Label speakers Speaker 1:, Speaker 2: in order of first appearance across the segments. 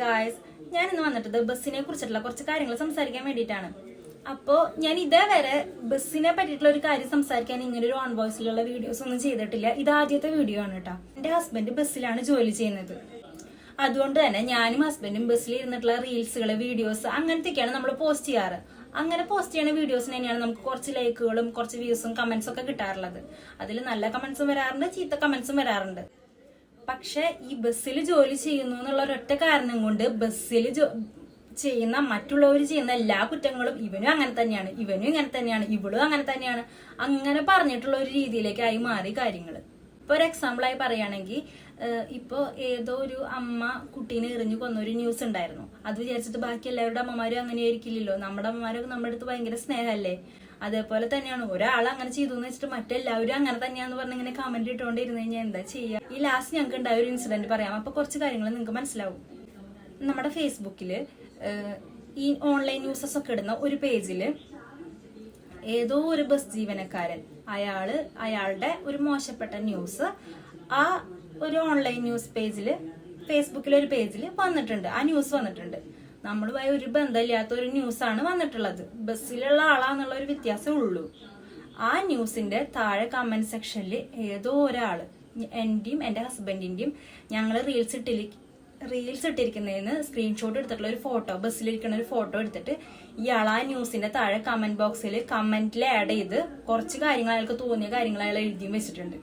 Speaker 1: Guys ഞാൻ ഇന്ന് വന്നിട്ടത് ബസ്സിനെ കുറിച്ചിട്ടുള്ള കുറച്ച് കാര്യങ്ങൾ സംസാരിക്കാൻ വേണ്ടിയിട്ടാണ്. അപ്പോൾ ഞാൻ ഇതേവരെ ബസ്സിനെ പറ്റിയിട്ടുള്ള ഒരു കാര്യം സംസാരിക്കാൻ ഇങ്ങനെ ഒരു ഓൺ വോയിസിലുള്ള വീഡിയോസ് ഒന്നും ചെയ്തിട്ടില്ല. ഇത് ആദ്യത്തെ വീഡിയോ ആണ് കേട്ടോ എന്റെ ഹസ്ബൻഡ് ബസ്സിലാണ് ജോലി ചെയ്യുന്നത്. അതുകൊണ്ട് തന്നെ ഞാനും ഹസ്ബൻഡും ബസ്സിൽ ഇരുന്നിട്ടുള്ള റീൽസുകൾ വീഡിയോസ് അങ്ങനത്തെയൊക്കെയാണ് നമ്മൾ പോസ്റ്റ് ചെയ്യാറ്. അങ്ങനെ പോസ്റ്റ് ചെയ്യുന്ന വീഡിയോസിന് തന്നെയാണ് നമുക്ക് കുറച്ച് ലൈക്കുകളും കുറച്ച് വ്യൂസും കമന്റ്സും ഒക്കെ കിട്ടാറുള്ളത്. അതിൽ നല്ല കമന്റ്സും വരാറുണ്ട് ചീത്ത കമന്റ്സും വരാറുണ്ട്. പക്ഷെ ഈ ബസ്സിൽ ജോലി ചെയ്യുന്നു എന്നുള്ള ഒരൊറ്റ കാരണം കൊണ്ട് ബസ്സിൽ ചെയ്യുന്ന മറ്റുള്ളവർ ചെയ്യുന്ന എല്ലാ കുറ്റങ്ങളും ഇവനും അങ്ങനെ തന്നെയാണ് ഇവനും ഇങ്ങനെ തന്നെയാണ് ഇവളും അങ്ങനെ തന്നെയാണ് അങ്ങനെ പറഞ്ഞിട്ടുള്ള ഒരു രീതിയിലേക്കായി മാറി കാര്യങ്ങൾ ഇപ്പൊ ഒരു എക്സാമ്പിളായി പറയുകയാണെങ്കിൽ ഇപ്പോ ഏതോ ഒരു അമ്മ കുട്ടീനെ എറിഞ്ഞു കൊന്ന ഒരു ന്യൂസ് ഉണ്ടായിരുന്നു. അത് വിചാരിച്ചിട്ട് ബാക്കി എല്ലാവരുടെ അമ്മമാരും അങ്ങനെ ആയിരിക്കില്ലല്ലോ നമ്മുടെ അമ്മമാരൊക്കെ നമ്മുടെ അടുത്ത് ഭയങ്കര സ്നേഹമല്ലേ? അതേപോലെ തന്നെയാണ്. ഒരാൾ അങ്ങനെ ചെയ്തു എന്ന് വെച്ചിട്ട് മറ്റെല്ലാവരും അങ്ങനെ തന്നെയാന്ന് പറഞ്ഞ് ഇങ്ങനെ കമന്റ് ഇട്ടുകൊണ്ടിരുന്നു കഴിഞ്ഞാൽ എന്താ ചെയ്യുക ഈ ലാസ്റ്റ് ഞങ്ങൾക്ക് ഉണ്ടായ ഒരു ഇൻസിഡന്റ് പറയാം. അപ്പൊ കുറച്ച് കാര്യങ്ങൾ നിങ്ങൾക്ക് മനസ്സിലാവും. നമ്മുടെ ഫേസ്ബുക്കിൽ ഈ ഓൺലൈൻ ന്യൂസസ് ഒക്കെ ഇടുന്ന ഒരു പേജിൽ ഏതോ ഒരു ബസ് ജീവനക്കാരൻ അയാൾ അയാളുടെ ഒരു മോശപ്പെട്ട ന്യൂസ് ആ ഒരു ഓൺലൈൻ ന്യൂസ് പേജിൽ ഫേസ്ബുക്കിലെ ഒരു പേജിൽ വന്നിട്ടുണ്ട്. ആ ന്യൂസ് വന്നിട്ടുണ്ട്. നമ്മളുമായി ഒരു ബന്ധമില്ലാത്ത ഒരു ന്യൂസാണ് വന്നിട്ടുള്ളത്. ബസ്സിലുള്ള ആളാന്നുള്ള ഒരു വ്യത്യാസം ഉള്ളൂ. ആ ന്യൂസിന്റെ താഴെ കമന്റ് സെക്ഷനിൽ ഏതോ ഒരാൾ എന്റെയും എന്റെ ഹസ്ബൻഡിന്റെയും ഞങ്ങൾ റീൽസ് ഇട്ടിരി റീൽസ് ഇട്ടിരിക്കുന്നതിന് സ്ക്രീൻഷോട്ട് എടുത്തിട്ടുള്ള ഒരു ഫോട്ടോ ബസ്സിലിരിക്കുന്ന ഒരു ഫോട്ടോ എടുത്തിട്ട് ഇയാൾ ആ ന്യൂസിന്റെ താഴെ കമന്റ് ബോക്സിൽ കമന്റിൽ ആഡ് ചെയ്ത് കുറച്ച് കാര്യങ്ങൾ അയാൾക്ക് തോന്നിയ കാര്യങ്ങൾ അയാൾ എഴുതിയും വെച്ചിട്ടുണ്ട്.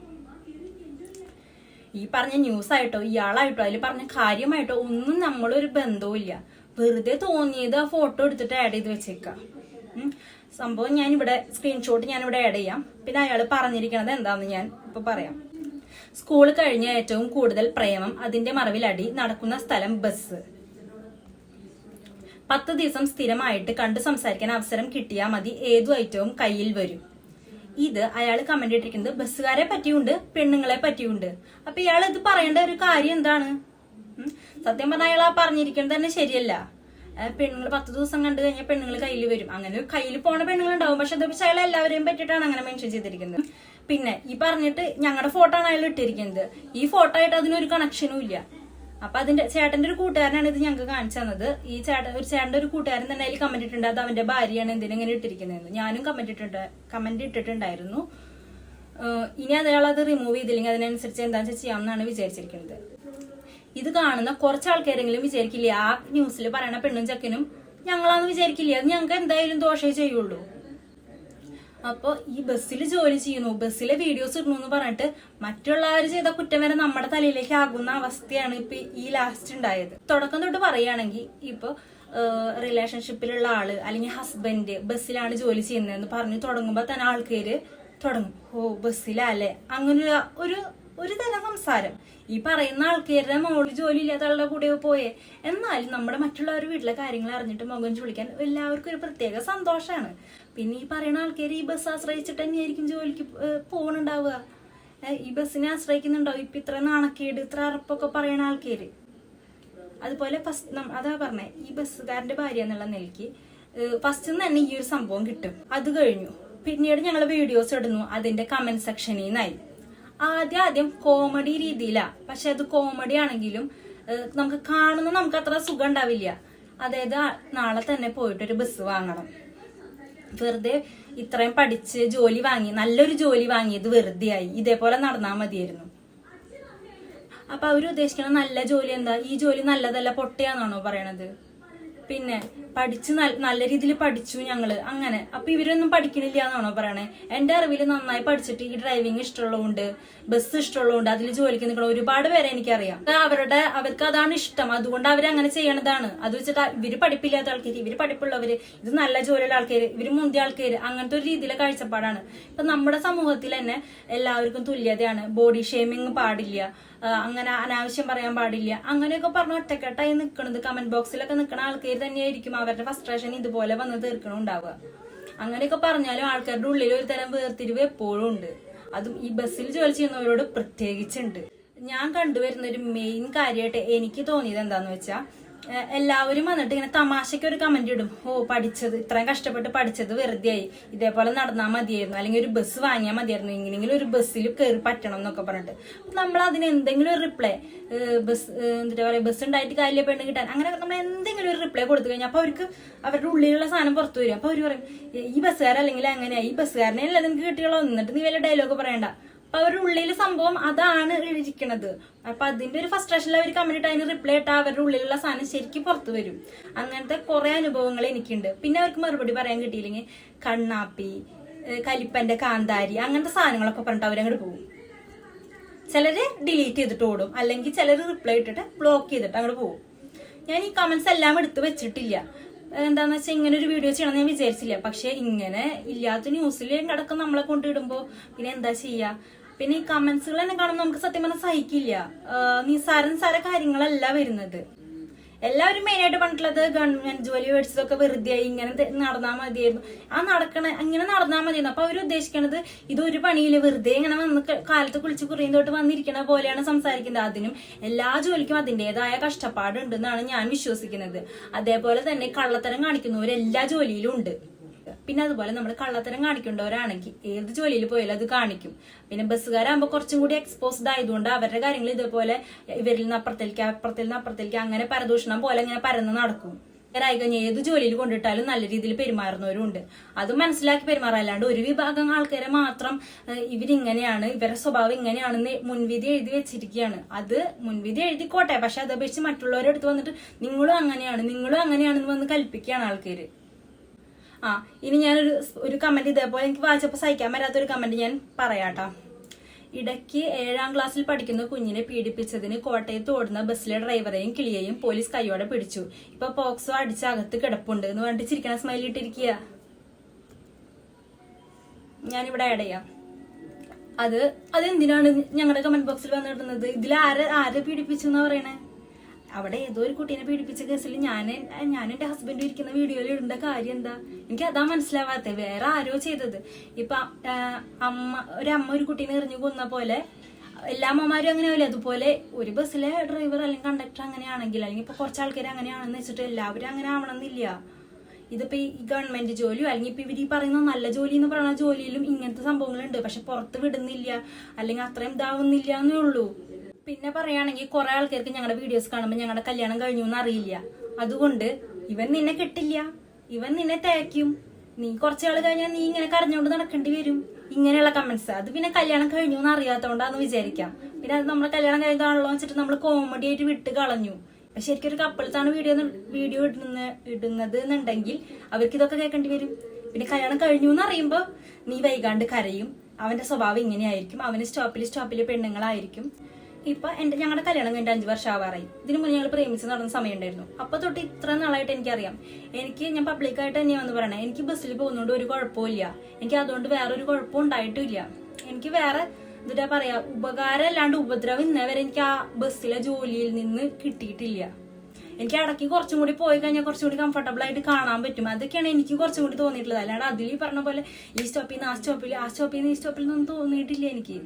Speaker 1: ഈ പറഞ്ഞ ന്യൂസ് ആയിട്ടോ ഇയാളായിട്ടോ അതിൽ പറഞ്ഞ കാര്യമായിട്ടോ ഒന്നും നമ്മളൊരു ബന്ധവും ഇല്ല വെറുതെ തോന്നിയത് ആ ഫോട്ടോ എടുത്തിട്ട് ആഡ് ചെയ്ത് വെച്ചേക്കാം. സംഭവം ഞാൻ ഇവിടെ സ്ക്രീൻഷോട്ട് ഞാൻ ഇവിടെ ആഡ് ചെയ്യാം. പിന്നെ അയാൾ പറഞ്ഞിരിക്കണത് എന്താന്ന് ഞാൻ ഇപ്പൊ പറയാം. സ്കൂൾ കഴിഞ്ഞ ഏറ്റവും കൂടുതൽ പ്രേമം അതിന്റെ മറവിലടി നടക്കുന്ന സ്ഥലം ബസ് പത്ത് ദിവസം സ്ഥിരമായിട്ട് കണ്ടു സംസാരിക്കാൻ അവസരം കിട്ടിയാൽ മതി ഏതു ഐറ്റവും കയ്യിൽ വരും. ഇത് അയാൾ കമന്റ് ഇട്ടിരിക്കുന്നത് ബസ്സുകാരെ പറ്റിയുണ്ട് പെണ്ണുങ്ങളെ പറ്റിയുണ്ട്. അപ്പൊ ഇയാൾ ഇത് പറയേണ്ട ഒരു കാര്യം എന്താണ്? സത്യം പറഞ്ഞാൽ പറഞ്ഞിരിക്കുന്നത് തന്നെ ശരിയല്ല. പെണ്ണുങ്ങൾ പത്ത് ദിവസം കണ്ടു കഴിഞ്ഞാൽ പെണ്ണുങ്ങൾ കയ്യിൽ വരും. അങ്ങനെ കയ്യിൽ പോണ പെണ്ണുങ്ങൾ ഉണ്ടാവും പക്ഷെ അത് അയാൾ എല്ലാവരെയും പറ്റിയിട്ടാണ് അങ്ങനെ മെൻഷൻ ചെയ്തിരിക്കുന്നത്. പിന്നെ ഈ പറഞ്ഞിട്ട് ഞങ്ങളുടെ ഫോട്ടോ ആണ് അയാൾ ഇട്ടിരിക്കുന്നത്. ഈ ഫോട്ടോ ആയിട്ട് അതിനൊരു കണക്ഷനും ഇല്ല. അപ്പൊ അതിന്റെ ചേട്ടന്റെ ഒരു കൂട്ടുകാരനാണ് ഇത് ഞങ്ങൾക്ക് കാണിച്ചു തന്നത്. ഈ ചേട്ടൻ ഒരു ചേട്ടന്റെ ഒരു കൂട്ടുകാരൻ തന്നെ അതിൽ കമന്റ് ഇട്ടിട്ടുണ്ട്. അത് അവന്റെ ഭാര്യയാണ് എന്തിനും ഇങ്ങനെ ഇട്ടിരിക്കുന്നതെന്ന്. ഞാനും കമന്റ് ഇട്ടിട്ടുണ്ട് കമന്റ് ഇട്ടിട്ടുണ്ടായിരുന്നു. ഇനി അയാൾ അത് റിമൂവ് ചെയ്തില്ലെങ്കിൽ അതിനനുസരിച്ച് എന്താണെന്ന് വെച്ചാൽ ചെയ്യാമെന്നാണ് വിചാരിച്ചിരിക്കുന്നത്. ഇത് കാണുന്ന കുറച്ച് ആൾക്കാരെങ്കിലും വിചാരിക്കില്ല? ആ ന്യൂസിൽ പറയണ പെണ്ണും ചെക്കനും ഞങ്ങളാന്ന് വിചാരിക്കില്ല? അത് ഞങ്ങൾക്ക് എന്തായാലും ദോഷമേ ചെയ്യുള്ളൂ. അപ്പൊ ഈ ബസ്സിൽ ജോലി ചെയ്യുന്നു. ബസ്സിലെ വീഡിയോസ് ഇടുന്നു എന്ന് പറഞ്ഞിട്ട് മറ്റുള്ളവർ ചെയ്ത കുറ്റം വരെ നമ്മുടെ തലയിലേക്ക് ആകുന്ന അവസ്ഥയാണ് ഇപ്പൊ ഈ ലാസ്റ്റ് ഉണ്ടായത് തുടക്കം തൊട്ട് പറയുകയാണെങ്കിൽ ഇപ്പൊ റിലേഷൻഷിപ്പിലുള്ള ആൾ അല്ലെങ്കിൽ ഹസ്ബൻഡ് ബസ്സിലാണ് ജോലി ചെയ്യുന്നതെന്ന് പറഞ്ഞു തുടങ്ങുമ്പോ തന്നെ ആൾക്കാര് തുടങ്ങും. ഓ ബസ്സിലല്ലേ അങ്ങനെ ഒരു ഒരു സംസാരം. ഈ പറയുന്ന ആൾക്കാരുടെ മോൾ ജോലി ഇല്ലാത്ത ആളുടെ കൂടെ പോയേ. എന്നാലും നമ്മുടെ മറ്റുള്ളവരുടെ വീട്ടിലെ കാര്യങ്ങൾ അറിഞ്ഞിട്ട് മുഖം ചുളിക്കാൻ എല്ലാവർക്കും ഒരു പ്രത്യേക സന്തോഷമാണ് പിന്നെ ഈ പറയുന്ന ആൾക്കാർ ഈ ബസ് ആശ്രയിച്ചിട്ട് തന്നെയായിരിക്കും ജോലിക്ക് പോകണുണ്ടാവുക ഈ ബസ്സിനെ ആശ്രയിക്കുന്നുണ്ടാവും ഇപ്പൊ ഇത്ര നാണക്കേട് ഇത്ര അറപ്പൊക്കെ പറയുന്ന ആൾക്കാര്. അതുപോലെ ഫസ്റ്റ് അതാ പറഞ്ഞേ ഈ ബസ്സുകാരന്റെ ഭാര്യ എന്നുള്ള നിലയ്ക്ക് ഫസ്റ്റ് തന്നെ ഈ ഒരു സംഭവം കിട്ടും. അത് കഴിഞ്ഞു. പിന്നീട് ഞങ്ങൾ വീഡിയോസ് ഇടുന്നു. അതിന്റെ കമന്റ് സെക്ഷനിൽ നിന്നായി. ആദ്യം ആദ്യം കോമഡി രീതിയിലാണ് പക്ഷെ അത് കോമഡി ആണെങ്കിലും നമുക്ക് കാണുന്ന നമുക്ക് അത്ര സുഖം ഉണ്ടാവില്ല. അതായത് നാളെ തന്നെ പോയിട്ട് ഒരു ബസ് വാങ്ങണം. വെറുതെ ഇത്രയും പഠിച്ച് ജോലി വാങ്ങി നല്ലൊരു ജോലി വാങ്ങിയത് വെറുതെ ആയി ഇതേപോലെ നടന്നാൽ മതിയായിരുന്നു. അപ്പൊ അവർ ഉദ്ദേശിക്കുന്ന നല്ല ജോലി എന്താ? ഈ ജോലി നല്ലതല്ല പൊട്ടിയാന്നാണോ പറയണത്? പിന്നെ പഠിച്ച് നല്ല രീതിയിൽ പഠിച്ചു ഞങ്ങൾ അങ്ങനെ. അപ്പൊ ഇവരൊന്നും പഠിക്കണില്ല എന്നാണോ പറയണേ? എന്റെ അറിവിൽ നന്നായി പഠിച്ചിട്ട് ഈ ഡ്രൈവിംഗ് ഇഷ്ടമുള്ളതുകൊണ്ട് ബസ് ഇഷ്ടമുള്ളതുകൊണ്ട് അതിൽ ജോലിക്ക് നിൽക്കണം ഒരുപാട് പേരെ എനിക്കറിയാം. അവരുടെ അവർക്ക് അതാണ് ഇഷ്ടം. അതുകൊണ്ട് അവർ അങ്ങനെ ചെയ്യണതാണ്. അത് വെച്ചിട്ട് ഇവർ പഠിപ്പില്ലാത്ത ആൾക്കാർ ഇവർ പഠിപ്പുള്ളവര് ഇത് നല്ല ജോലിയുള്ള ആൾക്കാർ ഇവർ മുന്തിയ ആൾക്കാർ അങ്ങനത്തെ ഒരു രീതിയിലെ കാഴ്ചപ്പാടാണ്. ഇപ്പൊ നമ്മുടെ സമൂഹത്തിൽ തന്നെ എല്ലാവർക്കും തുല്യതയാണ്. ബോഡി ഷേമിങ് പാടില്ല. അങ്ങനെ അനാവശ്യം പറയാൻ പാടില്ല. അങ്ങനെയൊക്കെ പറഞ്ഞ് ഒറ്റക്കെട്ടായി നിൽക്കണത് കമന്റ് ബോക്സിലൊക്കെ നിൽക്കുന്ന ആൾക്കാർ തന്നെയായിരിക്കും അവരുടെ ഫസ്ട്രേഷൻ ഇതുപോലെ വന്ന് തീർക്കണുണ്ടാവുക അങ്ങനെയൊക്കെ പറഞ്ഞാലും ആൾക്കാരുടെ ഉള്ളിൽ ഒരു തരം വേർതിരിവ് എപ്പോഴും ഉണ്ട്. അതും ഈ ബസ്സിൽ ജോലി ചെയ്യുന്നവരോട് പ്രത്യേകിച്ചുണ്ട്. ഞാൻ കണ്ടുവരുന്ന ഒരു മെയിൻ കാര്യമായിട്ട് എനിക്ക് തോന്നിയത് എന്താന്ന് വെച്ചാൽ എല്ലാവരും വന്നിട്ട് ഇങ്ങനെ തമാശയ്ക്ക് ഒരു കമന്റ് ഇടും. ഓ പഠിച്ചത് ഇത്രയും കഷ്ടപ്പെട്ട് പഠിച്ചത് വെറുതെ ആയി ഇതേപോലെ നടന്നാൽ മതിയായിരുന്നു. അല്ലെങ്കിൽ ഒരു ബസ് വാങ്ങിയാൽ മതിയായിരുന്നു. എങ്ങനെയെങ്കിലും ഒരു ബസ്സിൽ കയറി പറ്റണം എന്നൊക്കെ പറഞ്ഞിട്ട്. നമ്മൾ അതിന് എന്തെങ്കിലും ഒരു റിപ്ലൈ ബസ് എന്താ പറയാ ബസ് ഉണ്ടായിട്ട് കാര്യമില്ല പെണ്ണ് കിട്ടാൻ. അങ്ങനെ നമ്മൾ എന്തെങ്കിലും ഒരു റിപ്ലൈ കൊടുത്തു കഴിഞ്ഞാൽ അപ്പൊ അവർക്ക് അവരുടെ ഉള്ളിലുള്ള സാധനം പുറത്തു വരും. അപ്പൊ അവർ പറയും ഈ ബസ്സുകാരല്ലെങ്കിൽ അങ്ങനെയാ ഈ ബസ്സുകാരനെ അല്ല നിനക്ക് കിട്ടിയുള്ളൂ എന്നിട്ട് നീ വല്ല ഡയലോഗ് പറയണ്ട. അപ്പൊ അവരുടെ ഉള്ളിൽ സംഭവം അതാണ് ഇരിക്കണത് അപ്പൊ അതിന്റെ ഒരു ഫസ്ട്രേഷനിൽ അവർ കമന്റ് ഇട്ട് അതിന് റിപ്ലൈ ഇട്ടാൽ അവരുടെ ഉള്ളിലുള്ള സാധനം ശരിക്കും പുറത്തു വരും. അങ്ങനത്തെ കുറെ അനുഭവങ്ങൾ എനിക്കുണ്ട്. പിന്നെ അവർക്ക് മറുപടി പറയാൻ കിട്ടിയില്ലെങ്കിൽ കണ്ണാപ്പി കലിപ്പന്റെ കാന്താരി അങ്ങനത്തെ സാധനങ്ങളൊക്കെ പറഞ്ഞിട്ട് അവരങ്ങോട്ട് പോകും. ചിലര് ഡിലീറ്റ് ചെയ്തിട്ട് ഓടും. അല്ലെങ്കിൽ ചിലർ റിപ്ലൈ ഇട്ടിട്ട് ബ്ലോക്ക് ചെയ്തിട്ട് അങ്ങോട്ട് പോകും. ഞാൻ ഈ കമന്റ്സ് എല്ലാം എടുത്ത് വെച്ചിട്ടില്ല. എന്താന്ന് വെച്ചാൽ ഇങ്ങനെ ഒരു വീഡിയോ ചെയ്യണമെന്ന് ഞാൻ വിചാരിച്ചില്ല. പക്ഷെ ഇങ്ങനെ ഇല്ലാത്ത ന്യൂസിൽ കിടക്കുന്ന നമ്മളെ കൊണ്ടിടുമ്പോ പിന്നെ എന്താ ചെയ്യാ? പിന്നെ ഈ കമന്റ്സുകൾ തന്നെ കാണുമ്പോൾ നമുക്ക് സത്യം പറഞ്ഞാൽ സഹിക്കില്ല. ആഹ് നിസ്സാര നിസ്സാര കാര്യങ്ങളല്ല വരുന്നത്. എല്ലാവരും മെയിൻ ആയിട്ട് പറഞ്ഞിട്ടുള്ളത് ഗവൺമെന്റ് ജോലി മേടിച്ചതൊക്കെ വെറുതെ ഇങ്ങനെ നടന്നാൽ മതിയായിരുന്നു. ആ നടക്കണ ഇങ്ങനെ നടന്നാൽ മതിയായിരുന്നു. അപ്പൊ അവർ ഉദ്ദേശിക്കണത് ഇത് ഒരു പണിയില്ല? വെറുതെ ഇങ്ങനെ വന്ന് കാലത്ത് കുളിച്ച് കുറയും തൊട്ട് വന്നിരിക്കണ പോലെയാണ് സംസാരിക്കുന്നത്. അതിനും എല്ലാ ജോലിക്കും അതിന്റെതായ കഷ്ടപ്പാടുണ്ടെന്നാണ് ഞാൻ വിശ്വസിക്കുന്നത്. അതേപോലെ തന്നെ കള്ളത്തരം കാണിക്കുന്നവർ എല്ലാ ജോലിയിലും ഉണ്ട്. പിന്നെ അതുപോലെ നമ്മൾ കള്ളത്തരം കാണിക്കേണ്ടവരാണെങ്കിൽ ഏത് ജോലിയിൽ പോയാലും അത് കാണിക്കും. പിന്നെ ബസ്സുകാരാകുമ്പോൾ കുറച്ചും കൂടി എക്സ്പോസ്ഡ് ആയതുകൊണ്ട് അവരുടെ കാര്യങ്ങൾ ഇതേപോലെ ഇവരിൽ നിന്ന് അപ്പുറത്തേക്ക് അപ്പുറത്തിൽ നിന്ന് അപ്പുറത്തേക്ക് അങ്ങനെ പരദൂഷണം പോലെ ഇങ്ങനെ പരന്ന് നടക്കും. ആയി കഴിഞ്ഞാൽ ഏത് ജോലിയിൽ കൊണ്ടിട്ടാലും നല്ല രീതിയിൽ പെരുമാറുന്നവരും ഉണ്ട് അത് മനസ്സിലാക്കി പെരുമാറാല്ലാണ്ട് ഒരു വിഭാഗം ആൾക്കാരെ മാത്രം ഇവരിങ്ങനെയാണ് ഇവരുടെ സ്വഭാവം ഇങ്ങനെയാണെന്ന് മുൻവിധി എഴുതി വെച്ചിരിക്കുകയാണ്. അത് മുൻവിധി എഴുതിക്കോട്ടെ പക്ഷെ അതപേക്ഷിച്ച് മറ്റുള്ളവരെ അടുത്ത് വന്നിട്ട് നിങ്ങളും അങ്ങനെയാണ് നിങ്ങളും അങ്ങനെയാണെന്ന് വന്ന് കൽപ്പിക്കുകയാണ് ആൾക്കാര്. ആ ഇനി ഞാനൊരു ഒരു കമന്റ് ഇതേപോലെ എനിക്ക് വായിച്ചപ്പോൾ സഹിക്കാൻ പറ്റാത്തൊരു കമന്റ് ഞാൻ പറയാട്ടോ. ഇടയ്ക്ക് ഏഴാം ക്ലാസ്സിൽ പഠിക്കുന്ന കുഞ്ഞിനെ പീഡിപ്പിച്ചതിന് കോട്ടയത്ത് ഓടുന്ന ബസ്സിലെ ഡ്രൈവറെയും കിളിയെയും പോലീസ് കൈയോടെ പിടിച്ചു. ഇപ്പൊ പോക്സോ അടിച്ച അകത്ത് കിടപ്പുണ്ട് എന്ന് പറഞ്ഞിട്ട് ചിരിക്കണ സ്മൈൽ ഇട്ടിരിക്കുക ഞാനിവിടെ ആഡ് ചെയ്യാം. അത് അതെന്തിനാണ് ഞങ്ങളുടെ കമന്റ് ബോക്സിൽ വന്നിടുന്നത്? ഇതിൽ ആരെ ആരെ പീഡിപ്പിച്ചു എന്നാ പറയണേ? അവിടെ ഏതോ ഒരു കുട്ടീനെ പീഡിപ്പിച്ച കേസിൽ ഞാൻ ഞാൻ എന്റെ ഹസ്ബൻഡ് ഇരിക്കുന്ന വീഡിയോയിൽ ഇടേണ്ട കാര്യം എന്താ? എനിക്ക് അതാ മനസ്സിലാവാത്തത് വേറെ ആരോ ചെയ്തത്. ഇപ്പൊ അമ്മ ഒരു അമ്മ ഒരു കുട്ടീനെ എറിഞ്ഞു കൊന്ന പോലെ എല്ലാ അമ്മമാരും അങ്ങനെ ആവില്ല? അതുപോലെ ഒരു ബസ്സിലെ ഡ്രൈവർ അല്ലെങ്കിൽ കണ്ടക്ടർ അങ്ങനെയാണെങ്കിൽ അല്ലെങ്കിൽ ഇപ്പൊ കുറച്ച് ആൾക്കാർ അങ്ങനെയാണെന്ന് വെച്ചിട്ട് എല്ലാവരും അങ്ങനെ ആവണമെന്നില്ല. ഇതിപ്പോ ഈ ഗവൺമെന്റ് ജോലിയോ അല്ലെങ്കിൽ ഇപ്പൊ ഇവർ ഈ പറയുന്ന നല്ല ജോലി എന്ന് പറയുന്ന ജോലിയിലും ഇങ്ങനത്തെ സംഭവങ്ങളുണ്ട്. പക്ഷെ പുറത്ത് വിടുന്നില്ല. അല്ലെങ്കിൽ അത്രയും ഇതാവുന്നില്ല എന്നേ ഉള്ളൂ. പിന്നെ പറയുകയാണെങ്കിൽ കുറെ ആൾക്കാർക്ക് ഞങ്ങളുടെ വീഡിയോസ് കാണുമ്പോൾ ഞങ്ങളുടെ കല്യാണം കഴിഞ്ഞു എന്ന് അറിയില്ല അതുകൊണ്ട് ഇവൻ നിന്നെ കിട്ടില്ല. ഇവൻ നിന്നെ തേക്കും. നീ കുറച്ചാൾ കഴിഞ്ഞാൽ നീ ഇങ്ങനെ കരഞ്ഞുകൊണ്ട് നടക്കേണ്ടി വരും. ഇങ്ങനെയുള്ള കമന്റ്സ് അത് പിന്നെ കല്യാണം കഴിഞ്ഞു എന്ന് അറിയാത്തോണ്ടാന്ന് വിചാരിക്കാം. പിന്നെ അത് നമ്മളെ കല്യാണം കഴിഞ്ഞാണല്ലോ വെച്ചിട്ട് നമ്മൾ കോമഡി ആയിട്ട് വിട്ട് കളഞ്ഞു. പക്ഷെ ശരിക്കും ഒരു കപ്പിൾസാണ് വീഡിയോ വീഡിയോ ഇടുന്ന ഇടുന്നത് എന്നുണ്ടെങ്കിൽ അവർക്ക് ഇതൊക്കെ കേൾക്കേണ്ടി വരും. പിന്നെ കല്യാണം കഴിഞ്ഞു എന്ന് അറിയുമ്പോ നീ വൈകാണ്ട് കരയും. അവന്റെ സ്വഭാവം ഇങ്ങനെയായിരിക്കും. അവന് സ്റ്റോപ്പിൽ സ്റ്റോപ്പിൽ പെണ്ണുങ്ങളായിരിക്കും. ഇപ്പൊ എന്റെ ഞങ്ങളുടെ കല്യാണം കഴിഞ്ഞ അഞ്ചു വർഷം ആവാറായി ഇതിനു മുന്നേ ഞങ്ങൾ പ്രേമിച്ച് നടന്ന സമയം ഉണ്ടായിരുന്നു അപ്പൊ തൊട്ട് ഇത്ര നാളായിട്ട് എനിക്കറിയാം. എനിക്ക് ഞാൻ പബ്ലിക്കായിട്ട് വന്ന് പറയണേ. എനിക്ക് ബസ്സിൽ പോകുന്നതുകൊണ്ട് ഒരു കുഴപ്പമില്ല എനിക്ക് അതുകൊണ്ട് വേറെ ഒരു കുഴപ്പവും ഉണ്ടായിട്ടില്ല. എനിക്ക് വേറെ എന്താ പറയാ ഉപകാരം അല്ലാണ്ട് ഉപദ്രവം ഇന്നേ വരെ എനിക്ക് ആ ബസ്സിലെ ജോലിയിൽ നിന്ന് കിട്ടിയിട്ടില്ല. എനിക്ക് ഇടയ്ക്ക് കുറച്ചും കൂടി പോയി കഴിഞ്ഞാൽ കുറച്ചും കൂടി കംഫർട്ടബിൾ ആയിട്ട് കാണാൻ പറ്റും. അതൊക്കെയാണ് എനിക്ക് കുറച്ചും കൂടി തോന്നിയിട്ടുള്ളത്. അല്ലാണ്ട് അതിൽ പറഞ്ഞ പോലെ ഈ സ്റ്റോപ്പിൽ നിന്ന് ആ സ്റ്റോപ്പിൽ ആ സ്റ്റോപ്പിൽ നിന്ന് ഈ സ്റ്റോപ്പിൽ നിന്നും തോന്നിയിട്ടില്ല എനിക്ക്.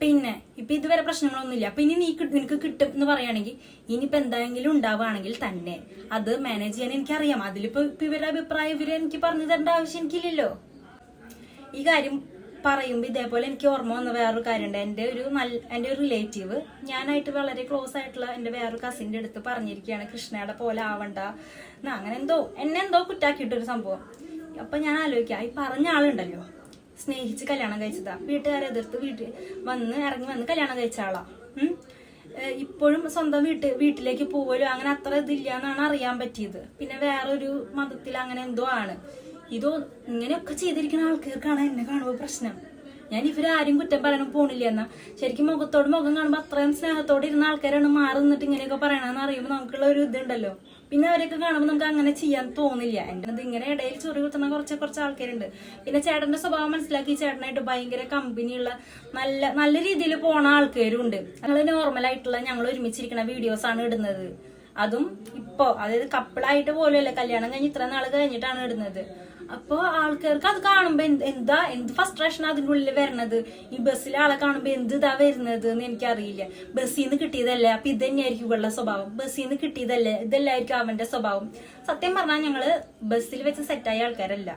Speaker 1: പിന്നെ ഇപ്പൊ ഇതുവരെ പ്രശ്നങ്ങളൊന്നുമില്ല. അപ്പൊ ഇനി നീ നിനക്ക് കിട്ടും എന്ന് പറയുകയാണെങ്കിൽ ഇനിയിപ്പോ എന്തെങ്കിലും ഉണ്ടാവുകയാണെങ്കിൽ തന്നെ അത് മാനേജ് ചെയ്യാൻ എനിക്കറിയാം. അതിലിപ്പോ ഇപ്പൊ ഇവരുടെ അഭിപ്രായം ഇവർ എനിക്ക് പറഞ്ഞു തരേണ്ട ആവശ്യം എനിക്കില്ലല്ലോ. ഈ കാര്യം പറയുമ്പോൾ ഇതേപോലെ എനിക്ക് ഓർമ്മ വന്ന വേറൊരു കാര്യമുണ്ട്. എന്റെ ഒരു നല്ല എന്റെ ഒരു റിലേറ്റീവ് ഞാനായിട്ട് വളരെ ക്ലോസ് ആയിട്ടുള്ള എന്റെ വേറൊരു കസിന്റെ അടുത്ത് പറഞ്ഞിരിക്കുകയാണ് കൃഷ്ണയുടെ പോലെ ആവണ്ട. അങ്ങനെ എന്തോ എന്നെ എന്തോ കുറ്റാക്കിയിട്ടൊരു സംഭവം. അപ്പൊ ഞാൻ ആലോചിക്കാം. ഈ പറഞ്ഞ ആളുണ്ടല്ലോ. സ്നേഹിച്ച് കല്യാണം കഴിച്ചതാ. വീട്ടുകാരെ എതിർത്ത് വീട്ടിൽ വന്ന് ഇറങ്ങി വന്ന് കല്യാണം കഴിച്ച ആളാ. ഇപ്പോഴും സ്വന്തം വീട്ട് വീട്ടിലേക്ക് പോവലോ അങ്ങനെ അത്ര ഇതില്ല എന്നാണ് അറിയാൻ പറ്റിയത്. പിന്നെ വേറൊരു മതത്തിൽ അങ്ങനെ എന്തോ ആണ്. ഇതോ ഇങ്ങനെയൊക്കെ ചെയ്തിരിക്കുന്ന ആൾക്കാർക്കാണ് എന്നെ കാണുമ്പോൾ പ്രശ്നം. ഞാൻ ഇവരാരും കുറ്റം പറയാനും പോണില്ല എന്നാ. ശരിക്കും മുഖത്തോട് മുഖം കാണുമ്പോൾ അത്രയും സ്നേഹത്തോടെ ഇരുന്ന ആൾക്കാരാണ് മാറി നിന്നിട്ട് ഇങ്ങനെയൊക്കെ പറയണമെന്ന് അറിയുമ്പോൾ നമുക്കുള്ള ഒരു ഇതുണ്ടല്ലോ. പിന്നെ അവരെയൊക്കെ കാണുമ്പോൾ നമുക്ക് അങ്ങനെ ചെയ്യാൻ തോന്നില്ല. എന്റെ അത് ഇങ്ങനെ ഇടയിൽ ചൊറി കുത്തുന്ന കുറച്ച് കുറച്ച് ആൾക്കാരുണ്ട്. പിന്നെ ചേട്ടന്റെ സ്വഭാവം മനസ്സിലാക്കി ചേട്ടനായിട്ട് ഭയങ്കര കമ്പനിയുള്ള നല്ല നല്ല രീതിയിൽ പോണ ആൾക്കാരും ഉണ്ട്. ഞങ്ങൾ നോർമൽ ആയിട്ടുള്ള ഞങ്ങൾ ഒരുമിച്ചിരിക്കുന്ന വീഡിയോസ് ആണ് ഇടുന്നത്. അതും ഇപ്പോ അതായത് കപ്പിളായിട്ട് പോലെയല്ല കല്യാണം കഴിഞ്ഞ് ഇത്ര നാൾ കഴിഞ്ഞിട്ടാണ് ഇടുന്നത്. അപ്പൊ ആൾക്കാർക്ക് അത് കാണുമ്പോ എന്ത് എന്താ ഫസ്ട്രേഷൻ അതിന്റെ ഉള്ളിൽ വരണത്? ഈ ബസ്സിലെ ആളെ കാണുമ്പോ എന്ത് ഇതാ വരുന്നത് എന്ന് എനിക്കറിയില്ല. ബസ്സിൽ നിന്ന് കിട്ടിയതല്ലേ? അപ്പൊ ഇത് തന്നെയായിരിക്കും ഇവളുടെ സ്വഭാവം. ബസ്സിൽ നിന്ന് കിട്ടിയതല്ലേ? ഇതല്ലായിരിക്കും അവന്റെ സ്വഭാവം. സത്യം പറഞ്ഞാൽ ഞങ്ങൾ ബസ്സിൽ വെച്ച് സെറ്റായ ആൾക്കാരല്ല.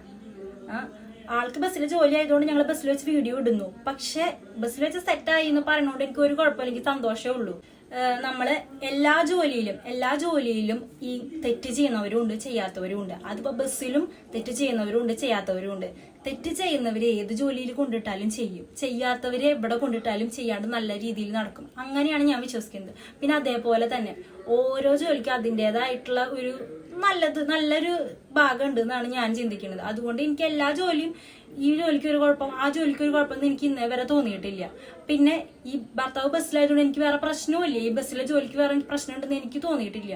Speaker 1: ആൾക്ക് ബസ്സിൽ ജോലി ആയതുകൊണ്ട് ഞങ്ങൾ ബസ്സിൽ വെച്ച് വീഡിയോ ഇടുന്നു. പക്ഷെ ബസ്സിൽ വെച്ച് സെറ്റായി എന്ന് പറഞ്ഞുകൊണ്ട് എനിക്ക് ഒരു കുഴപ്പമില്ലെങ്കിൽ സന്തോഷമേ ഉള്ളൂ. ഏഹ് നമ്മൾ എല്ലാ ജോലിയിലും എല്ലാ ജോലിയിലും ഈ തെറ്റ് ചെയ്യുന്നവരും ഉണ്ട് ചെയ്യാത്തവരും ഉണ്ട് അതിപ്പോ ബസ്സിലും തെറ്റ് ചെയ്യുന്നവരും ഉണ്ട് ചെയ്യാത്തവരും ഉണ്ട് തെറ്റ് ചെയ്യുന്നവരെ ഏത് ജോലിയിൽ കൊണ്ടിട്ടാലും ചെയ്യും. ചെയ്യാത്തവരെ എവിടെ കൊണ്ടിട്ടാലും ചെയ്യാണ്ട് നല്ല രീതിയിൽ നടക്കും. അങ്ങനെയാണ് ഞാൻ വിശ്വസിക്കുന്നത്. പിന്നെ അതേപോലെ തന്നെ ഓരോ ജോലിക്കും അതിന്റെതായിട്ടുള്ള ഒരു നല്ലത് നല്ലൊരു ഭാഗമുണ്ട് എന്നാണ് ഞാൻ ചിന്തിക്കുന്നത്. അതുകൊണ്ട് എനിക്ക് എല്ലാ ജോലിയും ഈ ജോലിക്ക് ഒരു കുഴപ്പം ആ ജോലിക്ക് ഒരു കുഴപ്പം എന്ന് എനിക്ക് ഇന്നേ വരെ തോന്നിയിട്ടില്ല. പിന്നെ ഈ ഭർത്താവ് ബസ്സിലായതുകൊണ്ട് എനിക്ക് വേറെ പ്രശ്നവുമില്ല. ഈ ബസ്സിലെ ജോലിക്ക് വേറെ പ്രശ്നം ഉണ്ടെന്ന് എനിക്ക് തോന്നിയിട്ടില്ല.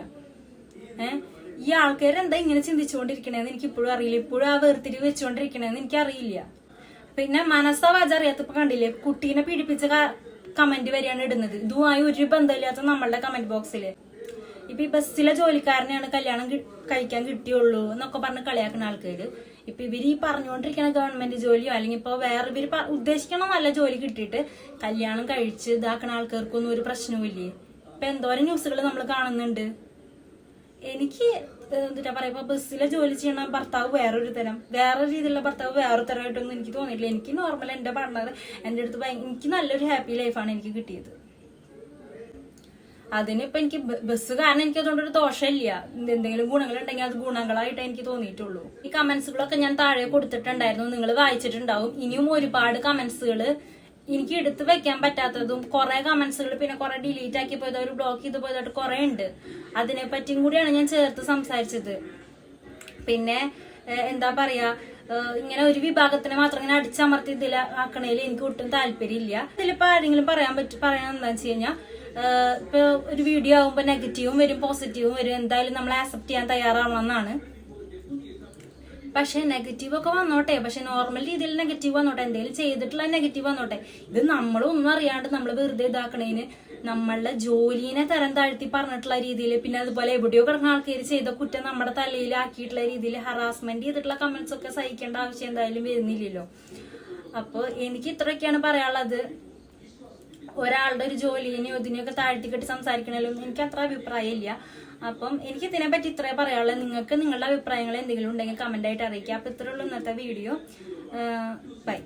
Speaker 1: ഏഹ് ഈ ആൾക്കാർ എന്താ ഇങ്ങനെ ചിന്തിച്ചുകൊണ്ടിരിക്കണേന്ന് എനിക്ക് ഇപ്പോഴും അറിയില്ല. ഇപ്പോഴും ആ വേർതിരിവ് വെച്ചുകൊണ്ടിരിക്കണേന്ന് എനിക്ക് അറിയില്ല പിന്നെ മനസ്സാ വാച അറിയാത്തപ്പോ കണ്ടില്ലേ? കുട്ടീനെ പീഡിപ്പിച്ച കമന്റ് വരെയാണ് ഇടുന്നത്. ഇതുമായി ഒരു ബന്ധമില്ലാത്ത നമ്മളുടെ കമന്റ് ബോക്സിൽ. ഇപ്പൊ ഈ ബസ്സിലെ ജോലിക്കാരനെയാണ് കല്യാണം കഴിക്കാൻ കിട്ടിയുള്ളൂ എന്നൊക്കെ പറഞ്ഞ് കളിയാക്കുന്ന ആൾക്കാര്. ഇപ്പൊ ഇവർ ഈ പറഞ്ഞുകൊണ്ടിരിക്കുന്ന ഗവൺമെന്റ് ജോലിയോ അല്ലെങ്കിൽ ഇപ്പൊ വേറെ ഇവർ ഉദ്ദേശിക്കണ നല്ല ജോലി കിട്ടിയിട്ട് കല്യാണം കഴിച്ച് ഇതാക്കണ ആൾക്കാർക്കൊന്നും ഒരു പ്രശ്നവുമില്ലേ? ഇപ്പൊ എന്തോരം ന്യൂസുകൾ നമ്മൾ കാണുന്നുണ്ട്. എനിക്ക് എന്താ പറയാ ഇപ്പൊ ബസ്സിലെ ജോലി ചെയ്യണ ഭർത്താവ് വേറൊരു തരം. വേറെ രീതിയിലുള്ള ഭർത്താവ് വേറെ തരമായിട്ടൊന്നും എനിക്ക് തോന്നിയിട്ടില്ല. എനിക്ക് നോർമൽ എന്റെ പാർട്ണർ എന്റെ അടുത്ത് എനിക്ക് നല്ലൊരു ഹാപ്പി ലൈഫാണ് എനിക്ക് കിട്ടിയത്. അതിനിപ്പോ എനിക്ക് ബസ് കാരണം എനിക്ക് അതുകൊണ്ട് ഒരു ദോഷമില്ല. എന്തെങ്കിലും ഗുണങ്ങൾ ഉണ്ടെങ്കിൽ അത് ഗുണങ്ങളായിട്ട് എനിക്ക് തോന്നിയിട്ടുള്ളൂ. ഈ കമന്റ്സുകളൊക്കെ ഞാൻ താഴെ കൊടുത്തിട്ടുണ്ടായിരുന്നു. നിങ്ങൾ വായിച്ചിട്ടുണ്ടാവും. ഇനിയും ഒരുപാട് കമന്റ്സുകൾ എനിക്ക് എടുത്തു വെക്കാൻ പറ്റാത്തതും കുറെ കമന്റ്സുകൾ പിന്നെ കുറെ ഡിലീറ്റ് ആക്കി പോയത് ഒരു ബ്ലോക്ക് ചെയ്ത് പോയതായിട്ട് കുറെ ഉണ്ട്. അതിനെ പറ്റിയും കൂടിയാണ് ഞാൻ ചേർത്ത് സംസാരിച്ചത്. പിന്നെ എന്താ പറയാ ഇങ്ങനെ ഒരു വിഭാഗത്തിനെ മാത്രം ഇങ്ങനെ അടിച്ചമർത്തി ഇതിൽ ആക്കണേൽ എനിക്ക് ഒട്ടും താല്പര്യമില്ല. ഇതിലിപ്പോ ആരെങ്കിലും പറയാൻ പറ്റും പറയാൻ എന്താണെന്ന് വെച്ച് കഴിഞ്ഞാൽ ഇപ്പൊ ഒരു വീഡിയോ ആകുമ്പോൾ നെഗറ്റീവും വരും പോസിറ്റീവും വരും. എന്തായാലും നമ്മൾ ആക്സെപ്റ്റ് ചെയ്യാൻ തയ്യാറാവണമെന്നാണ്. പക്ഷെ നെഗറ്റീവ് ഒക്കെ വന്നോട്ടെ. പക്ഷെ നോർമൽ രീതിയിൽ നെഗറ്റീവ് വന്നോട്ടെ. എന്തെങ്കിലും ചെയ്തിട്ടുള്ള നെഗറ്റീവ് വന്നോട്ടെ. ഇത് നമ്മളൊന്നും അറിയാണ്ട് നമ്മൾ വെറുതെ ഇതാക്കണേന് നമ്മളുടെ ജോലിനെ തരം താഴ്ത്തി പറഞ്ഞിട്ടുള്ള രീതിയിൽ പിന്നെ അതുപോലെ എവിടെയോ കിടക്കുന്ന ആൾക്കാർ ചെയ്ത കുറ്റം നമ്മുടെ തലയിൽ ആക്കിയിട്ടുള്ള രീതിയിൽ ഹറാസ്മെന്റ് ചെയ്തിട്ടുള്ള കമന്റ്സ് ഒക്കെ സഹിക്കേണ്ട ആവശ്യം എന്തായാലും വരുന്നില്ലല്ലോ. അപ്പോൾ എനിക്ക് ഇത്രയൊക്കെയാണ് പറയാനുള്ളത്. ഒരാളുടെ ഒരു ജോലിനെയോ ഇതിനെയൊക്കെ താഴ്ത്തിക്കെട്ടി സംസാരിക്കണേലും എനിക്ക് അത്ര അഭിപ്രായമില്ല. അപ്പം എനിക്ക് ഇതിനെപ്പറ്റി ഇത്രേ പറയാനുള്ളൂ. നിങ്ങൾക്ക് നിങ്ങളുടെ അഭിപ്രായങ്ങൾ എന്തെങ്കിലും ഉണ്ടെങ്കിൽ കമന്റ് ആയിട്ട് അറിയിക്കുക. അപ്പൊ ഇത്രയുള്ള ഇന്നത്തെ വീഡിയോ ബൈ